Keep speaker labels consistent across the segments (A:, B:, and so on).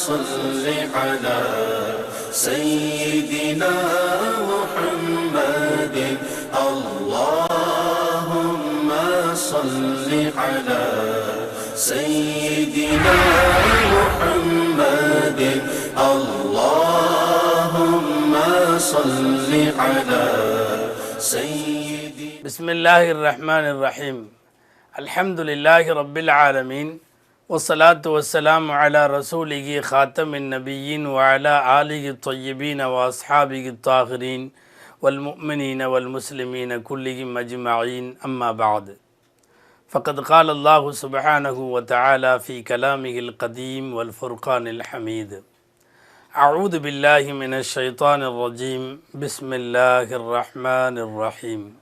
A: صل على سيدنا محمد. اللهم صل على سيدنا محمد. اللهم صل على سيدنا
B: بسم الله الرحمن الرحيم. الحمد لله رب العالمين. والصلاة والسلام على رسوله خاتم النبيين وعلى آله الطيبين وأصحابه الطاهرين والمؤمنين والمسلمين كلهم أجمعين. أما بعد فقد قال الله سبحانه وتعالى في كلامه القديم والفرقان الحميد أعوذ بالله من الشيطان الرجيم. بسم الله الرحمن الرحيم.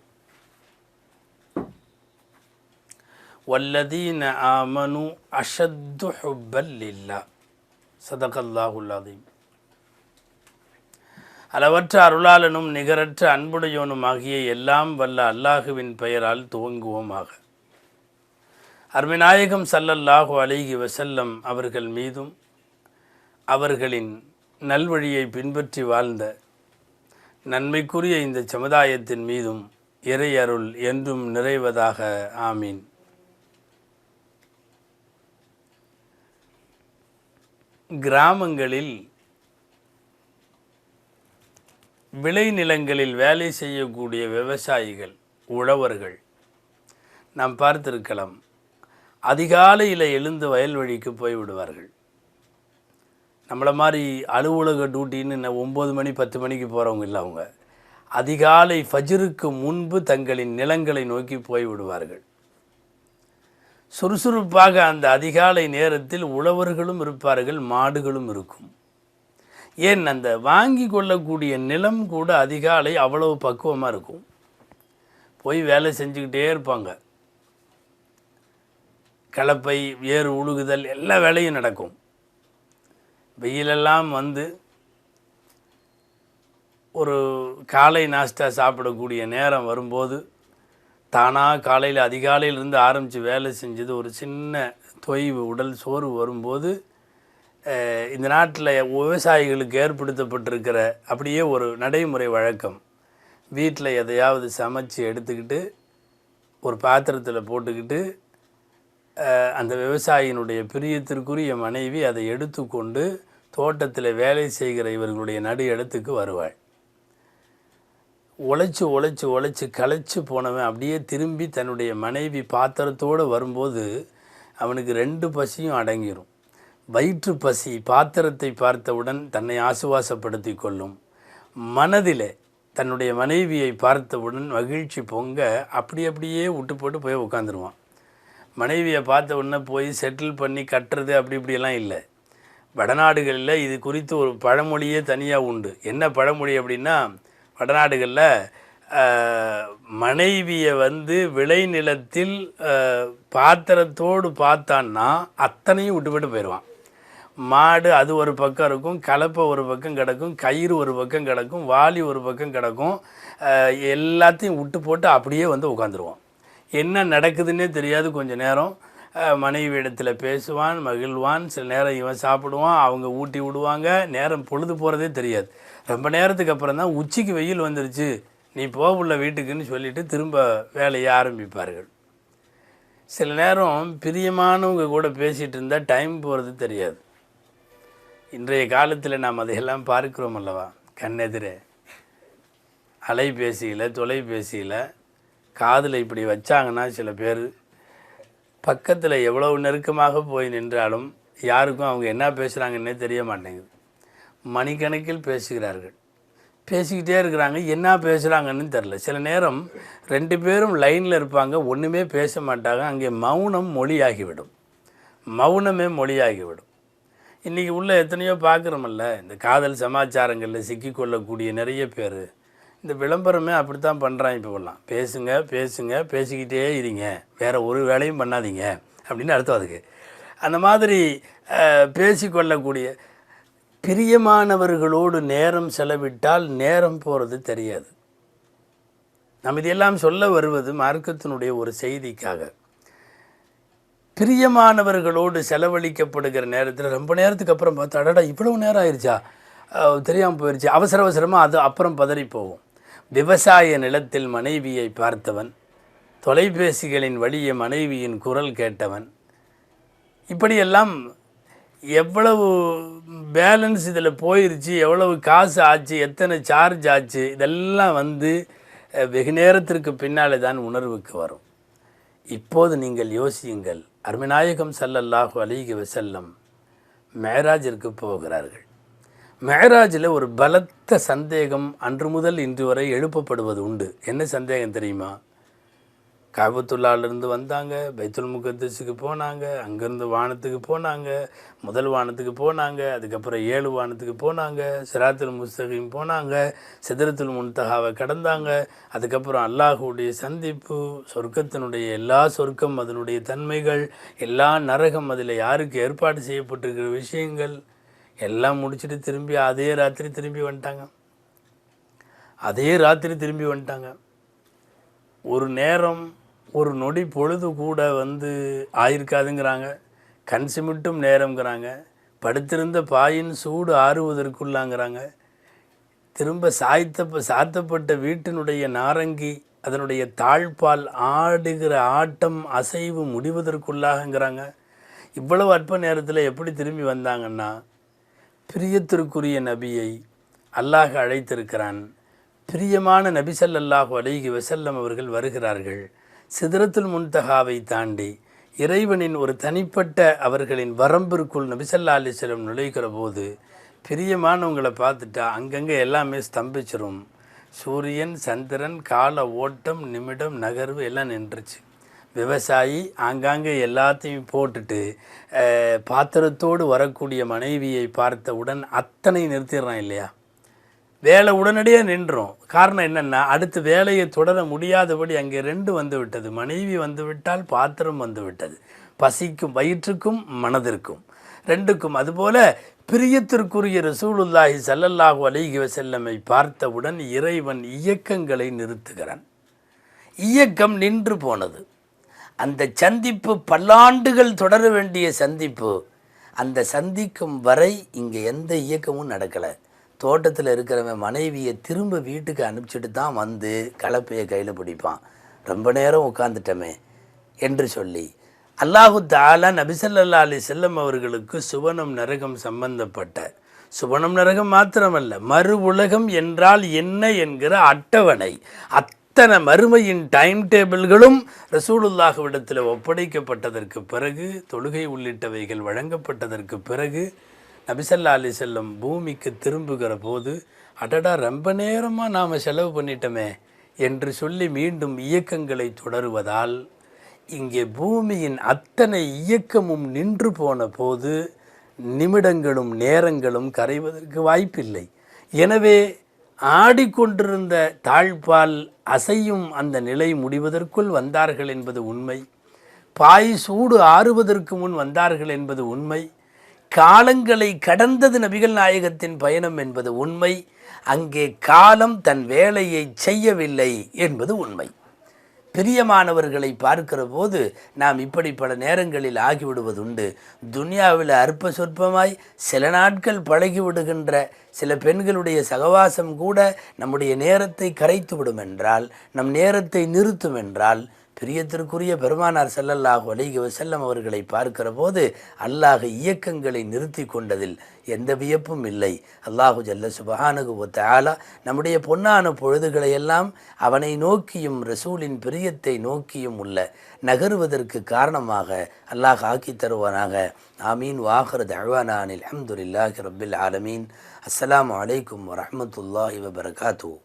B: வல்லதீன ஆமனு அஷத்து ஹுப்பல்லில்லா சதகல்லாஹுல்லாதீம் அளவற்ற அருளாளனும் நிகரற்ற அன்புடையோனும் ஆகிய எல்லாம் வல்ல அல்லாஹுவின் பெயரால் துவங்குவோமாக. அருமிநாயகம் சல்லல்லாஹு அலிகி வசல்லம் அவர்கள் மீதும் அவர்களின் நல்வழியை பின்பற்றி வாழ்ந்த நன்மைக்குரிய இந்த சமுதாயத்தின் மீதும் இறை அருள் என்றும் நிறைவதாக. ஆமீன். கிராமங்களில் விளைநிலங்களில் வேலை செய்யக்கூடிய விவசாயிகள் உழவர்கள் நாம் பார்த்திருக்கலாம் அதிகாலையில் எழுந்து வயல்வெளிக்கு போய்விடுவார்கள் நம்மளை மாதிரி அலுவலக டியூட்டின்னு ஒம்பது மணி பத்து மணிக்கு போகிறவங்க இல்லை அவங்க. அதிகாலை ஃபஜிருக்கு முன்பு தங்களின் நிலங்களை நோக்கி போய்விடுவார்கள் சுறுசுறுப்பாக அந்த அதிகாலை நேரத்தில் உழவர்களும் இருப்பார்கள் மாடுகளும் இருக்கும். ஏன் அந்த வாங்கி கொள்ளக்கூடிய நிலம் கூட அதிகாலை அவ்வளவு பக்குவமாக இருக்கும். போய் வேலை செஞ்சுக்கிட்டே இருப்பாங்க. கலப்பை ஏறு உழுகுதல் எல்லா வேலையும் நடக்கும். வெயிலெல்லாம் வந்து ஒரு காலை நாஸ்டா சாப்பிடக்கூடிய நேரம் வரும்போது தானாக காலையில் அதிகாலையிலிருந்து ஆரம்பித்து வேலை செஞ்சது. ஒரு சின்ன தொய்வு உடல் சோர்வு வரும்போது இந்த நாட்டில் விவசாயிகளுக்கு ஏற்படுத்தப்பட்டிருக்கிற அப்படியே ஒரு நடைமுறை வழக்கம். வீட்டில் எதையாவது சமைச்சு எடுத்துக்கிட்டு ஒரு பாத்திரத்தில் போட்டுக்கிட்டு அந்த விவசாயியினுடைய பிரியத்திற்குரிய மனைவி அதை எடுத்துக்கொண்டு தோட்டத்தில் வேலை செய்கிற இவர்களுடைய நடு இடத்துக்கு வருவாள். உழைச்சி உழைச்சி உழைச்சி களைச்சி போனவன் அப்படியே திரும்பி தன்னுடைய மனைவி பாத்திரத்தோடு வரும்போது அவனுக்கு ரெண்டு பசியும் அடங்கிரும். வயிற்று பசி பாத்திரத்தை பார்த்தவுடன் தன்னை ஆசுவாசப்படுத்தி கொள்ளும். மனதிலே தன்னுடைய மனைவியை பார்த்தவுடன் மகிழ்ச்சி பொங்க அப்படி அப்படியே விட்டு போட்டு போய் உட்காந்துருவான் மனைவியை பார்த்த உடனே போய் செட்டில் பண்ணி கட்டுறது அப்படி இப்படியெல்லாம் இல்லை. வடநாடுகளில் இது குறித்து ஒரு பழமொழியே தனியாக உண்டு. என்ன பழமொழி அப்படின்னா வடநாடுகளில் மனைவியை வந்து விளைநிலத்தில் பாத்திரத்தோடு பார்த்தான்னா அத்தனையும் விட்டு போயிடுவான் மாடு அது ஒரு பக்கம் இருக்கும் கலப்பை ஒரு பக்கம் கிடக்கும் கயிறு ஒரு பக்கம் கிடக்கும் வாளி ஒரு பக்கம் கிடக்கும் எல்லாத்தையும் விட்டு போட்டு அப்படியே வந்து உட்காந்துருவோம் என்ன நடக்குதுன்னே தெரியாது கொஞ்சம் நேரம். மனைவி இடத்துல பேசுவான் மகிழ்வான். சில நேரம் இவன் சாப்பிடுவான் அவங்க ஊட்டி விடுவாங்க. நேரம் பொழுது போகிறதே தெரியாது. ரொம்ப நேரத்துக்கு அப்புறம் தான் உச்சிக்கு வெயில் வந்துருச்சு. நீ போகுள்ள வீட்டுக்குன்னு சொல்லிவிட்டு திரும்ப வேலையை ஆரம்பிப்பார்கள். சில நேரம் பிரியமானவங்க கூட பேசிகிட்டு இருந்தால் டைம் போகிறது தெரியாது. இன்றைய காலத்தில் நாம் அதையெல்லாம் பார்க்கிறோம் அல்லவா? கண்ணெதிரே. அலைபேசியில் தொலைபேசியில் காதில் இப்படி வச்சாங்கன்னா சில பேர் பக்கத்தில் எவ்வளவு நெருக்கமாக போய் நின்றாலும் யாருக்கும் அவங்க என்ன பேசுகிறாங்கன்னே தெரிய மாட்டேங்குது. மணிக்கணக்கில் பேசுகிறார்கள். பேசிக்கிட்டே இருக்கிறாங்க. என்ன பேசுகிறாங்கன்னு தெரில சில நேரம் ரெண்டு பேரும் லைனில் இருப்பாங்க. ஒன்றுமே பேச மாட்டாங்க. அங்கே மௌனம் மொழியாகிவிடும். மௌனமே மொழியாகிவிடும். இன்றைக்கி உள்ள எத்தனையோ பார்க்குறோமல்ல இந்த காதல் சமாச்சாரங்களில் சிக்கிக்கொள்ளக்கூடிய நிறைய பேர் இந்த விளம்பரமே அப்படி தான் பண்ணுறான் இப்போலாம் பேசுங்க பேசுங்க பேசிக்கிட்டே இருங்க. வேறு ஒரு வேலையும் பண்ணாதீங்க. அப்படின்னு அர்த்தம் அதுக்கு. அந்த மாதிரி பேசிக்கொள்ளக்கூடிய பிரியமானவர்களோடு நேரம் செலவிட்டால் நேரம் போகிறது தெரியாது. நம்ம இதெல்லாம் சொல்ல வருவது மார்க்கத்தினுடைய ஒரு செய்திக்காக. பிரியமானவர்களோடு செலவழிக்கப்படுகிற நேரத்தில் ரொம்ப நேரத்துக்கு அப்புறம் பார்த்தா அடடா இவ்வளவு நேரம் ஆயிடுச்சா தெரியாமல் போயிடுச்சு அவசர அவசரமாக அது அப்புறம் பதறி போகும். விவசாய நிலத்தில் மனைவியை பார்த்தவன் தொலைபேசிகளின் வழியே மனைவியின் குரல் கேட்டவன். இப்படியெல்லாம் எவ்வளவு பேலன்ஸ் இதில் போயிருச்சு எவ்வளவு காசு ஆச்சு எத்தனை சார்ஜ் ஆச்சு இதெல்லாம் வந்து வெகு நேரத்திற்கு பின்னாலே தான் உணர்வுக்கு வரும். இப்போது நீங்கள் யோசியுங்கள் அருமைநாயகம் சல்லல்லாஹு அலிகி வசல்லம் மேராஜிற்கு போகிறார்கள். மேராஜில் ஒரு பலத்த சந்தேகம் அன்று முதல் இன்று வரை எழுப்பப்படுவது உண்டு. என்ன சந்தேகம் தெரியுமா? காபத்துள்ளாலிருந்து வந்தாங்க பைத்துல் முகத்தஸுக்கு போனாங்க அங்கேருந்து வானத்துக்கு போனாங்க முதல் வானத்துக்கு போனாங்க அதுக்கப்புறம் ஏழு வானத்துக்கு போனாங்க சிராத்துல் முஸ்தகையும் போனாங்க சிதறத்துல் முன்தகாவை கடந்தாங்க அதுக்கப்புறம் அல்லாஹுடைய சந்திப்பு சொர்க்கத்தினுடைய எல்லா சொர்க்கம் அதனுடைய தன்மைகள் எல்லா நரகம் அதில் யாருக்கு ஏற்பாடு செய்யப்பட்டிருக்கிற விஷயங்கள் எல்லாம் முடிச்சுட்டு திரும்பி அதே ராத்திரி திரும்பி வந்துட்டாங்க. அதே ராத்திரி திரும்பி வந்துட்டாங்க. ஒரு நேரம் ஒரு நொடி பொழுது கூட வந்து ஆயிருக்காதுங்கிறாங்க. கண் சிமிட்டும் நேரம்ங்கிறாங்க. படுத்திருந்த பாயின் சூடு ஆறுவதற்குள்ளாங்கிறாங்க. திரும்ப சாய்த்த சாத்தப்பட்ட வீட்டினுடைய நாரங்கி அதனுடைய தாழ்பால் ஆடுகிற ஆட்டம் அசைவு முடிவதற்குள்ளாகங்கிறாங்க. இவ்வளவு அற்ப நேரத்தில் எப்படி திரும்பி வந்தாங்கன்னா பிரியத்திற்குரிய நபியை அல்லாஹ் அழைத்திருக்கிறான். பிரியமான நபி ஸல்லல்லாஹு அலைஹி வசல்லம் அவர்கள் வருகிறார்கள். சிதறத்துல் முன்தகாவை தாண்டி இறைவனின் ஒரு தனிப்பட்ட அவர்களின் வரம்பிற்குள் நபிசல்லா அலிஸ்லம் நுழைக்கிற போது பிரியமானவங்களை பார்த்துட்டா அங்கங்கே எல்லாமே ஸ்தம்பிச்சிரும். சூரியன் சந்திரன் கால ஓட்டம் நிமிடம் நகர்வு எல்லாம் நின்றுச்சு. விவசாயி ஆங்காங்கே எல்லாத்தையும் போட்டுட்டு பாத்திரத்தோடு வரக்கூடிய மனைவியை பார்த்தவுடன் அத்தனை நிறுத்திடுறான் இல்லையா? வேலை உடனடியாக நின்றோம் காரணம் என்னென்னா அடுத்து வேலையை தொடர முடியாதபடி அங்கே ரெண்டு வந்து விட்டது. மனைவி வந்து விட்டால் பாத்திரம் வந்து விட்டது. பசிக்கும் வயிற்றுக்கும் மனதிற்கும். ரெண்டுக்கும். அதுபோல பிரியத்திற்குரிய ரசூலுல்லாஹி சல்லல்லாஹு அலைஹி வசல்லமை பார்த்தவுடன் இறைவன் இயக்கங்களை நிறுத்துகிறான். இயக்கம் நின்று போனது. அந்த சந்திப்பு பல்லாண்டுகள் தொடர வேண்டிய சந்திப்பு அந்த சந்திக்கும் வரை இங்கே எந்த இயக்கமும் நடக்கலை. தோட்டத்தில் இருக்கிறவன் மனைவியை திரும்ப வீட்டுக்கு அனுப்பிச்சிட்டு தான் வந்து கலப்பையை கையில் பிடிப்பான். ரொம்ப நேரம் உட்காந்துட்டமே என்று சொல்லி. அல்லாஹு தாலா நபிசல்லா அலி செல்லம் அவர்களுக்கு சுவனம் நரகம் சம்பந்தப்பட்ட சுவனம் நரகம் மாத்திரமல்ல மறு உலகம் என்றால் என்ன என்கிற அட்டவணை அத்தனை மறுமையின் டைம் டேபிள்களும் ரசூலுல்லாஹுவிடத்தில் ஒப்படைக்கப்பட்டதற்கு பிறகு தொழுகை உள்ளிட்டவைகள் வழங்கப்பட்டதற்கு பிறகு நபிசல்லா அலி செல்லம் பூமிக்கு திரும்புகிற போது அடடா ரொம்ப நேரமாக நாம் செலவு பண்ணிட்டோமே என்று சொல்லி மீண்டும் இயக்கங்களை தொடருவதால் இங்கே பூமியின் அத்தனை இயக்கமும் நின்று போன போது நிமிடங்களும் நேரங்களும் கரைவதற்கு வாய்ப்பில்லை. எனவே ஆடிக்கொண்டிருந்த தாழ்பால் அசையும் அந்த நிலை முடிவதற்குள் வந்தார்கள் என்பது உண்மை. பாய் சூடு ஆறுவதற்கு முன் வந்தார்கள் என்பது உண்மை. காலங்களை கடந்தது நபிகள் நாயகத்தின் பயணம் என்பது உண்மை. அங்கே காலம் தன் வேலையை செய்யவில்லை என்பது உண்மை. பிரியமானவர்களை பார்க்கிற போது நாம் இப்படி பல நேரங்களில் ஆகிவிடுவதுண்டு. துனியாவில் அற்ப சொற்பமாய் சில நாட்கள் பழகிவிடுகின்ற சில பெண்களுடைய சகவாசம் கூட நம்முடைய நேரத்தை கரைத்து விடும் என்றால் நம் நேரத்தை நிறுத்தும் என்றால் பிரியத்திற்குரிய பெருமானார் செல்லல்லாஹ் அலைஹி செல்லம் அவர்களை பார்க்கிற போது அல்லாஹ் இயக்கங்களை நிறுத்தி கொண்டதில் எந்த வியப்பும் இல்லை. அல்லாஹு ஜல்ல சுபஹானகு வ நம்முடைய பொன்னான பொழுதுகளை எல்லாம் அவனை நோக்கியும் ரசூலின் பிரியத்தை நோக்கியும் உள்ள நகருவதற்கு காரணமாக அல்லாஹ் ஆக்கி தருவானாக. ஆமீன். வாஹர் தழ்வானானில் அஹமதுல்லாஹி ரபில் ஆலமீன். அஸ்லாம் அலைக்கும் வரமத்துல்லாஹி வபரகாத்துஹு